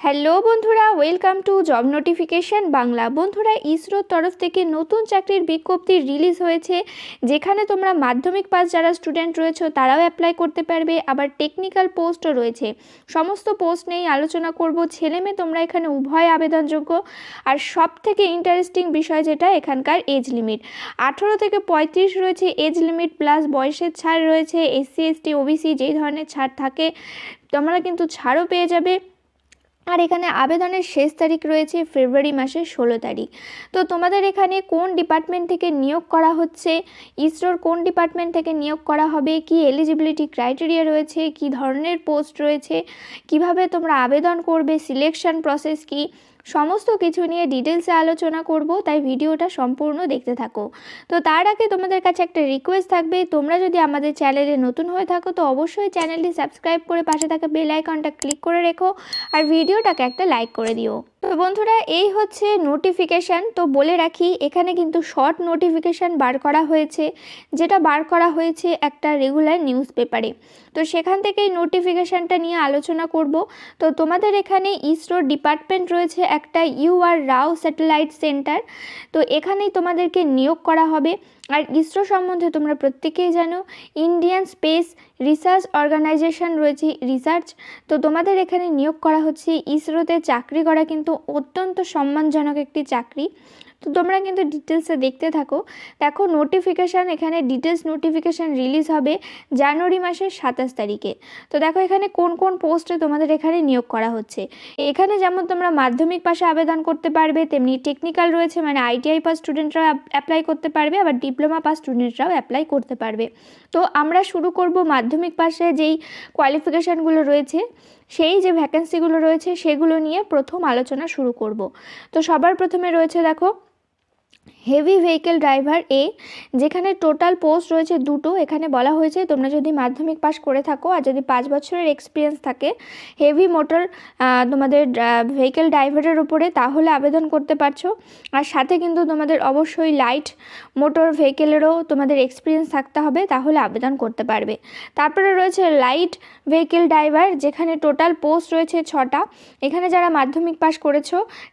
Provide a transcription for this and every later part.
Hello বন্ধুরা, welcome to job notification Bangla. বন্ধুরা, ইসরোর তরফ থেকে নতুন চাকরির বিজ্ঞপ্তি রিলিজ হয়েছে, যেখানে তোমরা মাধ্যমিক পাস যারা স্টুডেন্ট রয়েছে, তারাও অ্যাপ্লাই করতে পারবে। আবার টেকনিক্যাল পোস্টও রয়েছে। সমস্ত পোস্ট নিয়েই আলোচনা করব। ছেলে মেয়ে, তোমরা এখানে উভয় আবেদনযোগ্য। আর সব থেকে ইন্টারেস্টিং বিষয় যেটা, এখানকার এজ লিমিট আঠেরো থেকে পঁয়ত্রিশ রয়েছে এজ লিমিট প্লাস বয়সের ছাড় রয়েছে এসসি এসটি ওবিসি যেই ধরনের ছাড় থাকে, তোমরা কিন্তু ছাড়ও পেয়ে যাবে। আর এখানে আবেদনের শেষ তারিখ রয়েছে ফেব্রুয়ারি মাসের ষোলো তারিখ। তো তোমাদের এখানে কোন ডিপার্টমেন্ট থেকে নিয়োগ করা হচ্ছে? ইসরোর কোন ডিপার্টমেন্ট থেকে নিয়োগ করা হবে? কি এলিজিবিলিটি ক্রাইটেরিয়া রয়েছে? কি ধরনের পোস্ট রয়েছে? কীভাবে তোমরা আবেদন করবে? সিলেকশন প্রসেস কি? সমস্ত কিছু নিয়ে ডিটেলসে আলোচনা করব, তাই ভিডিওটা সম্পূর্ণ দেখতে থাকো। তো তার আগে তোমাদের কাছে একটা রিকোয়েস্ট থাকবে, তোমরা যদি আমাদের চ্যানেলে নতুন হয়ে থাকো, তো অবশ্যই চ্যানেলটি সাবস্ক্রাইব করে পাশে থাকা বেল আইকনটা ক্লিক করে রেখো, আর ভিডিওটাকে একটা লাইক করে দিও। তো বন্ধুরা, এই হচ্ছে নোটিফিকেশান তো বলে রাখি, এখানে কিন্তু শর্ট নোটিফিকেশান বার করা হয়েছে, যেটা বার করা হয়েছে একটা রেগুলার নিউজ পেপারে তো সেখান থেকেই নোটিফিকেশানটা নিয়ে আলোচনা করব। তো তোমাদের এখানে ইসরোর ডিপার্টমেন্ট রয়েছে একটা U R Rao satellite centre তো এখানেই তোমাদেরকে নিয়োগ করা হবে। আর ইসরো সম্বন্ধে তোমরা প্রত্যেকেই জানো ইন্ডিয়ান স্পেস রিসার্চ অর্গানাইজেশন রয়েছে রিসার্চ তো তোমাদের এখানে নিয়োগ করা হচ্ছে। ইসরোতে চাকরি করা কিন্তু অত্যন্ত সম্মানজনক একটি চাকরি। তো তোমরা কিন্তু ডিটেলসে দেখতে থাকো। দেখো নোটিফিকেশান এখানে ডিটেলস নোটিফিকেশান রিলিজ হবে জানুয়ারি মাসের সাতাশ তারিখে। তো দেখো এখানে কোন কোন পোস্টে তোমাদের এখানে নিয়োগ করা হচ্ছে। এখানে যেমন তোমরা মাধ্যমিক পাশে আবেদন করতে পারবে, তেমনি টেকনিক্যাল রয়েছে মানে আইটিআই পাস স্টুডেন্টরাও অ্যাপ্লাই করতে পারবে, আবার ডিপ্লোমা পাস স্টুডেন্টরাও অ্যাপ্লাই করতে পারবে। তো আমরা শুরু করব মাধ্যমিক পাশে যেই কোয়ালিফিকেশানগুলো রয়েছে, সেই যে ভ্যাকেন্সিগুলো রয়েছে, সেগুলো নিয়ে প্রথম আলোচনা শুরু করব। তো সবার প্রথমে রয়েছে দেখো হেভি ভেহিকেল ড্রাইভার এ যেখানে টোটাল পোস্ট রয়েছে দুটো, এখানে বলা হয়েছে তোমরা যদি মাধ্যমিক পাস করে থাকো আর যদি পাঁচ বছরের এক্সপিরিয়েন্স থাকে হেভি মোটর তোমাদের ভেহিকেল ড্রাইভারের উপরে তাহলে আবেদন করতে পারছ। আর সাথে কিন্তু তোমাদের অবশ্যই লাইট মোটর ভেহিকেলেরও তোমাদের এক্সপিরিয়েন্স থাকতে হবে, তাহলে আবেদন করতে পারবে। তারপরে রয়েছে লাইট ভেহিকেল ড্রাইভার যেখানে টোটাল পোস্ট রয়েছে ছটা। এখানে যারা মাধ্যমিক পাস করেছ,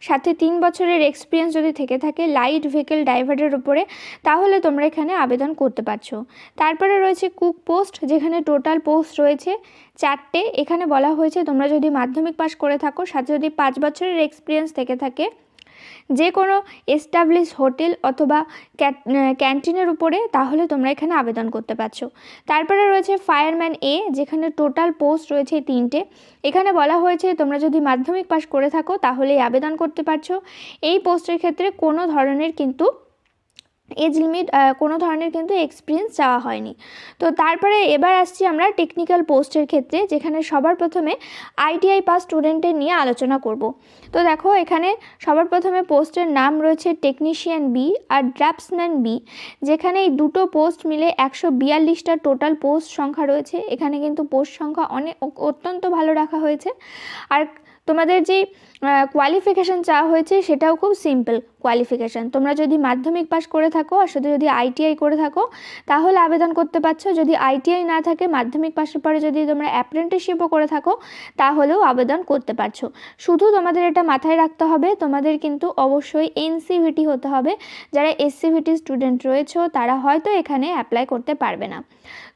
সাথে তিন বছরের এক্সপিরিয়েন্স যদি থেকে থাকে লাইট ভেহিকেল ড্রাইভারের উপরে, তাহলে তোমরা এখানে আবেদন করতে পারছ। তারপরে রয়েছে কুক পোস্ট যেখানে টোটাল পোস্ট রয়েছে চারটে। এখানে বলা হয়েছে তোমরা যদি মাধ্যমিক পাস করে থাকো, সাথে যদি পাঁচ বছরের এক্সপিরিয়েন্স থেকে থাকে যে কোনো এস্টাবলিশ হোটেল অথবা ক্যান্টিনের উপরে তাহলে তোমরা এখানে আবেদন করতে পারছ। তারপরে রয়েছে ফায়ারম্যান এ যেখানে টোটাল পোস্ট রয়েছে তিনটে। এখানে বলা হয়েছে তোমরা যদি মাধ্যমিক পাস করে থাকো তাহলেই আবেদন করতে পারছ। এই পোস্টের ক্ষেত্রে কোনো ধরনের কিন্তু এজ লিমিট কোনো ধরনের কিন্তু এক্সপিরিয়েন্স চাওয়া হয়নি। তো তারপরে এবার আসছি আমরা টেকনিক্যাল পোস্টের ক্ষেত্রে, যেখানে সবার প্রথমে আইটিআই পাস স্টুডেন্টের নিয়ে আলোচনা করব। তো দেখো, এখানে সবার প্রথমে পোস্টের নাম রয়েছে টেকনিশিয়ান বি আর ড্রাফটসম্যান বি যেখানে এই দুটো পোস্ট মিলে একশো বিয়াল্লিশটা টোটাল পোস্ট সংখ্যা রয়েছে। এখানে কিন্তু পোস্ট সংখ্যা অনেক অত্যন্ত ভালো রাখা হয়েছে। আর তোমাদের যেই কোয়ালিফিকেশান চাওয়া হয়েছে, সেটাও খুব সিম্পল কোয়ালিফিকেশান তোমরা যদি মাধ্যমিক পাস করে থাকো আর শুধু যদি আইটিআই করে থাকো, তাহলে আবেদন করতে পারছ। যদি আইটিআই না থাকে, মাধ্যমিক পাশের পরে যদি তোমরা অ্যাপ্রেন্টিসশিপও করে থাকো, তাহলেও আবেদন করতে পারছ। শুধু তোমাদের এটা মাথায় রাখতে হবে, তোমাদের কিন্তু অবশ্যই এনসিভিটি হতে হবে। যারা এসসিভিটি স্টুডেন্ট রয়েছে, তারা হয়তো এখানে অ্যাপ্লাই করতে পারবে না।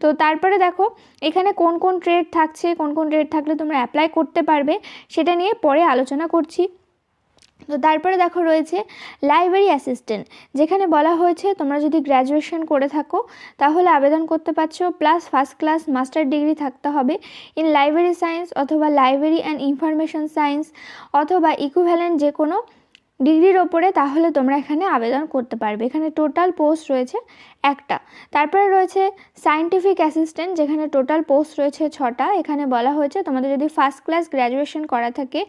তো তারপরে দেখো, এখানে কোন কোন ট্রেড থাকছে, কোন কোন ট্রেড থাকলে তোমরা অ্যাপ্লাই করতে পারবে, সেটা নিয়ে পরে আলোচনা করছি। তো তারপরে দেখো রয়েছে লাইব্রেরি অ্যাসিস্ট্যান্ট যেখানে বলা হয়েছে তোমরা যদি গ্র্যাজুয়েশন করে থাকো, তাহলে আবেদন করতে পারছ plus first class master degree থাকতে হবে ইন লাইব্রেরি সায়েন্স অথবা লাইব্রেরি অ্যান্ড ইনফরমেশন সায়েন্স অথবা ইকুভ্যালেন্ট যে কোনো ডিগ্রির ওপরে তাহলে তোমরা এখানে আবেদন করতে পারবে। এখানে টোটাল পোস্ট রয়েছে একটা। তারপরে রয়েছে সায়েন্টিফিক অ্যাসিস্ট্যান্ট যেখানে টোটাল পোস্ট রয়েছে ছটা। এখানে বলা হয়েছে তোমাদের যদি ফার্স্ট ক্লাস গ্র্যাজুয়েশন করা থাকে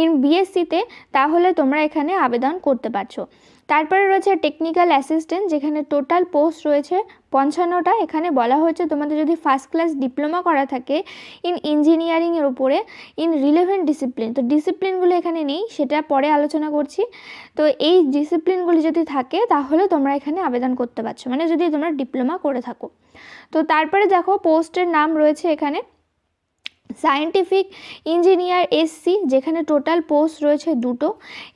ইন বিএসসিতে তাহলে তোমরা এখানে আবেদন করতে পারছ। তারপরে রয়েছে টেকনিক্যাল অ্যাসিস্ট্যান্ট যেখানে টোটাল পোস্ট রয়েছে পঞ্চান্নটা। এখানে বলা হয়েছে তোমাদের যদি ফার্স্ট ক্লাস ডিপ্লোমা করা থাকে ইন ইঞ্জিনিয়ারিংয়ের উপরে ইন রিলেভেন্ট ডিসিপ্লিন তো ডিসিপ্লিনগুলো এখানে নেই, সেটা পরে আলোচনা করছি। তো এই ডিসিপ্লিনগুলি যদি থাকে, তাহলে তোমরা এখানে আবেদন করতে পারছ। মানে যদি তোমরা ডিপ্লোমা করে থাকো। তো তারপরে দেখো পোস্টের নাম রয়েছে এখানে। সায়েন্টিফিক ইঞ্জিনিয়ার এসসি, যেখানে টোটাল পোস্ট রয়েছে দুটো।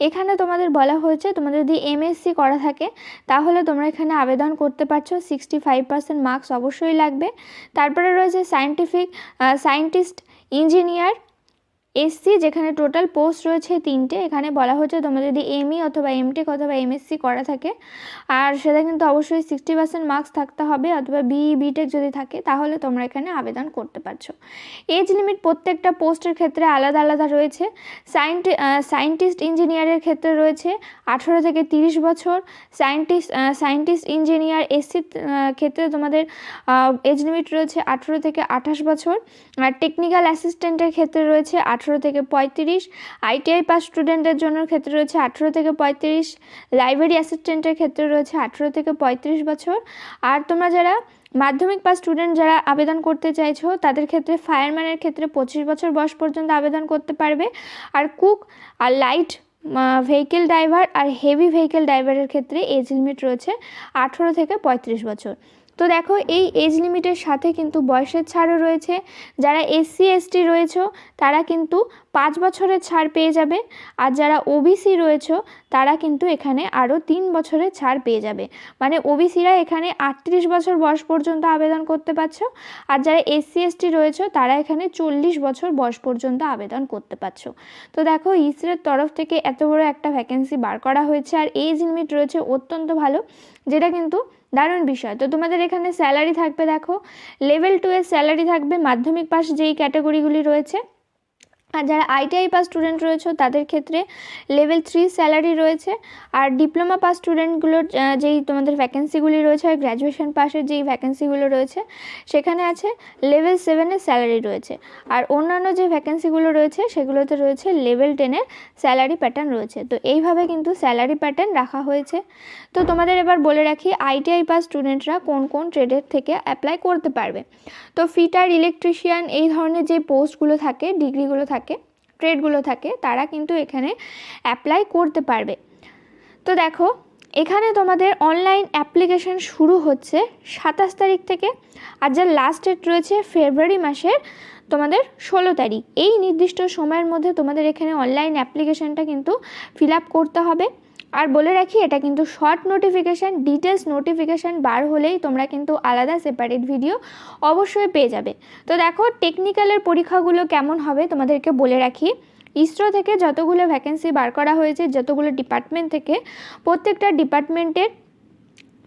এখানে তোমাদের বলা হয়েছে, তোমাদের যদি এমএসসি করা থাকে, তাহলে তোমরা এখানে আবেদন করতে পারছ। সিক্সটি ফাইভ পার্সেন্ট মার্কস অবশ্যই লাগবে। তারপরে রয়েছে সায়েন্টিফিক সায়েন্টিস্ট, ইঞ্জিনিয়ার এসসি যেখানে টোটাল পোস্ট রয়েছে তিনটে, এখানে বলা হচ্ছে তোমরা যদি এমই অথবা এমটেক অথবা এমএসসি করা থাকে, আর সেটা কিন্তু অবশ্যই সিক্সটি পার্সেন্ট মার্কস থাকতে হবে অথবা বিই বিটেক যদি থাকে, তাহলে তোমরা এখানে আবেদন করতে পারছ। এজ লিমিট প্রত্যেকটা পোস্টের ক্ষেত্রে আলাদা আলাদা রয়েছে। সায়েন্টি সায়েন্টিস্ট ইঞ্জিনিয়ারের ক্ষেত্রে রয়েছে আঠেরো থেকে তিরিশ বছর। সায়েন্টিস্ট সায়েন্টিস্ট ইঞ্জিনিয়ার এসসির ক্ষেত্রে তোমাদের এজ লিমিট রয়েছে আঠেরো থেকে আঠাশ বছর। আর টেকনিক্যাল অ্যাসিস্ট্যান্টের ক্ষেত্রে রয়েছে আঠেরো থেকে পঁয়ত্রিশ। আইটিআই পাস স্টুডেন্টদের জন্য ক্ষেত্রে রয়েছে আঠেরো থেকে পঁয়ত্রিশ। লাইব্রেরি অ্যাসিস্ট্যান্টের ক্ষেত্রে রয়েছে আঠেরো থেকে পঁয়ত্রিশ বছর। আর তোমরা যারা মাধ্যমিক পাস স্টুডেন্ট যারা আবেদন করতে চাইছো, তাদের ক্ষেত্রে ফায়ারম্যানের ক্ষেত্রে পঁচিশ বছর বয়স পর্যন্ত আবেদন করতে পারবে। আর কুক, আর লাইট ভেহিকেল ড্রাইভার, আর হেভি ভেহিকেল ড্রাইভারের ক্ষেত্রে এজ লিমিট রয়েছে আঠেরো থেকে পঁয়ত্রিশ বছর। তো দেখো, এই এজ লিমিটের সাথে কিন্তু বয়সের ছাড়ও রয়েছে। যারা এসসি এসটি রয়েছে, তারা কিন্তু পাঁচ বছরের ছাড় পেয়ে যাবে। আর যারা ওবিসি রয়েছে, তারা কিন্তু এখানে আরও তিন বছরের ছাড় পেয়ে যাবে। মানে ওবিসিরা এখানে আটত্রিশ বছর বয়স পর্যন্ত আবেদন করতে পারছ। আর যারা এসসি এসটি রয়েছে, তারা এখানে চল্লিশ বছর বয়স পর্যন্ত আবেদন করতে পারছ। তো দেখো ইসরের তরফ থেকে এত বড় একটা ভ্যাকেন্সি বার করা হয়েছে। আর এজ লিমিট রয়েছে অত্যন্ত ভালো, যেটা কিন্তু দারুণ বিষয়। তো তোমাদের এখানে স্যালারি থাকবে দেখো লেভেল টু এর স্যালারি থাকবে, মাধ্যমিক পাস যেই ক্যাটাগরিগুলি রয়েছে আর যারা আইটিআই পাস স্টুডেন্ট রয়েছে, তাদের ক্ষেত্রে লেভেল থ্রি স্যালারি রয়েছে। আর ডিপ্লোমা পাস স্টুডেন্টগুলোর যেই তোমাদের ভ্যাকেন্সিগুলি রয়েছে, আর গ্র্যাজুয়েশন পাসের যেই ভ্যাকেন্সিগুলো রয়েছে, সেখানে আছে লেভেল সেভেনের স্যালারি রয়েছে। আর অন্যান্য যে ভ্যাকেন্সিগুলো রয়েছে, সেগুলোতে রয়েছে লেভেল টেনের স্যালারি প্যাটার্ন রয়েছে। তো এইভাবে কিন্তু স্যালারি প্যাটার্ন রাখা হয়েছে। তো তোমাদের এবার বলে রাখি আইটিআই পাস স্টুডেন্টরা কোন কোন ট্রেডের থেকে অ্যাপ্লাই করতে পারবে। তো ফিটার ইলেকট্রিশিয়ান এই ধরনের যে পোস্টগুলো থাকে ডিগ্রিগুলো থাকে থাকে ট্রেডগুলো থাকে, তারা কিন্তু এখানে অ্যাপ্লাই করতে পারবে। তো দেখো, এখানে তোমাদের অনলাইন অ্যাপ্লিকেশন শুরু হচ্ছে সাতাশ তারিখ থেকে আর যার লাস্ট ডেট রয়েছে ফেব্রুয়ারি মাসের তোমাদের ষোলো তারিখ। এই নির্দিষ্ট সময়ের মধ্যে তোমাদের এখানে অনলাইন অ্যাপ্লিকেশানটা কিন্তু ফিল আপ করতে হবে। আর বলে রাখি, এটা কিন্তু শর্ট নোটিফিকেশান ডিটেলস নোটিফিকেশান বার হলেই তোমরা কিন্তু আলাদা সেপারেট ভিডিও অবশ্যই পেয়ে যাবে। তো দেখো টেকনিক্যালের পরীক্ষাগুলো কেমন হবে তোমাদেরকে বলে রাখি। ইসরো থেকে যতগুলো ভ্যাকেন্সি বার করা হয়েছে, যতগুলো ডিপার্টমেন্ট থেকে, প্রত্যেকটা ডিপার্টমেন্টের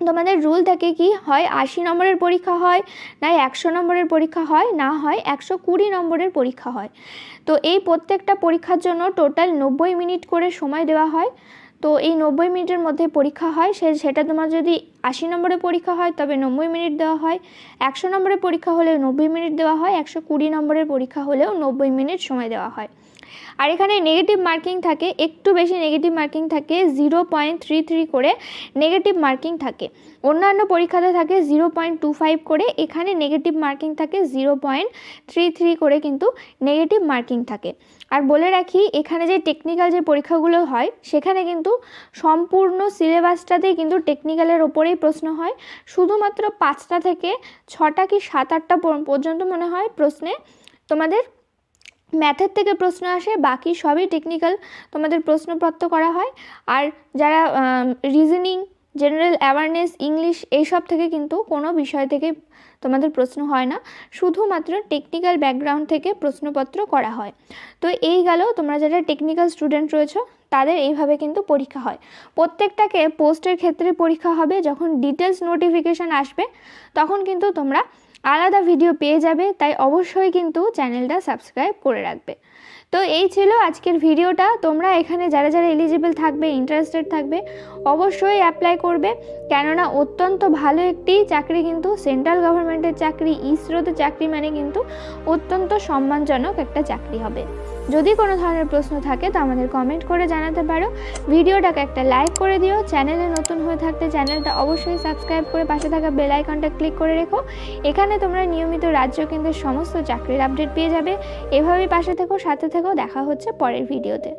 তোমাদের রুল থাকে কি, হয় আশি নম্বরের পরীক্ষা হয়, না একশো নম্বরের পরীক্ষা হয়, না হয় একশো কুড়ি নম্বরের পরীক্ষা হয়। তো এই প্রত্যেকটা পরীক্ষার জন্য টোটাল নব্বই মিনিট করে সময় দেওয়া হয়। তো এই নব্বই মিনিটের মধ্যে পরীক্ষা হয়। সে, সেটা তোমার যদি আশি নম্বরে পরীক্ষা হয়, তবে নব্বই মিনিট দেওয়া হয়। একশো নম্বরে পরীক্ষা হলেও নব্বই মিনিট দেওয়া হয়, একশো কুড়ি নম্বরের পরীক্ষা হলেও নব্বই মিনিট সময় দেওয়া হয়। আর এখানে নেগেটিভ মার্কিং থাকে, একটু বেশি নেগেটিভ মার্কিং থাকে জিরো পয়েন্ট থ্রি থ্রি করে নেগেটিভ মার্কিং থাকে। অন্যান্য পরীক্ষাতে থাকে জিরো পয়েন্ট টু ফাইভ করে, এখানে নেগেটিভ মার্কিং থাকে জিরো পয়েন্ট থ্রি থ্রি করে কিন্তু নেগেটিভ মার্কিং থাকে। আর বলে রাখি, এখানে যে টেকনিক্যাল যে পরীক্ষাগুলো হয়, সেখানে কিন্তু সম্পূর্ণ সিলেবাসটাতেই কিন্তু টেকনিক্যালের ওপরেই প্রশ্ন হয়। শুধুমাত্র পাঁচটা থেকে ছটা কি সাত আটটা পর্যন্ত মনে হয় প্রশ্নে তোমাদের ম্যাথের থেকে প্রশ্ন আসে, বাকি সবই টেকনিক্যাল তোমাদের প্রশ্নপত্র করা হয়। আর যারা রিজনিং জেনারেল অ্যাওয়ারনেস ইংলিশ এইসব থেকে কিন্তু কোনো বিষয় থেকে তোমাদের প্রশ্ন হয় না। শুধুমাত্র টেকনিক্যাল ব্যাকগ্রাউন্ড থেকে প্রশ্নপত্র করা হয়। তো এই গেল, তোমরা যারা টেকনিক্যাল স্টুডেন্ট রয়েছো, তাদের এইভাবে কিন্তু পরীক্ষা হয়। প্রত্যেকটাকে পোস্টের ক্ষেত্রে পরীক্ষা হবে, যখন ডিটেলস নোটিফিকেশান আসবে, তখন কিন্তু তোমরা আলাদা ভিডিও পেয়ে যাবে, তাই অবশ্যই কিন্তু চ্যানেলটা সাবস্ক্রাইব করে রাখবে। তো এই ছিল আজকের ভিডিওটা তোমরা এখানে যারা যারা এলিজিবল থাকবে ইন্টারেস্টেড থাকবে, অবশ্যই অ্যাপ্লাই করবে। কেননা অত্যন্ত ভালো একটি চাকরি কিন্তু সেন্ট্রাল গভর্নমেন্টের চাকরি ইসরোতে চাকরি মানে কিন্তু অত্যন্ত সম্মানজনক একটা চাকরি হবে। যদি কোনো ধরনের প্রশ্ন থাকে তো আমাদের কমেন্ট করে জানাতে পারো। ভিডিওটাকে একটা লাইক করে দিও। চ্যানেলে নতুন হয়ে থাকতে চ্যানেলটা অবশ্যই সাবস্ক্রাইব করে পাশে থাকা বেল আইকনটা ক্লিক করে রেখো। এখানে তোমরা নিয়মিত রাজ্য কেন্দ্রের সমস্ত চাকরির আপডেট পেয়ে যাবে। এভাবেই পাশে থেকো, সাথে থেকো। দেখা হচ্ছে পরের ভিডিওতে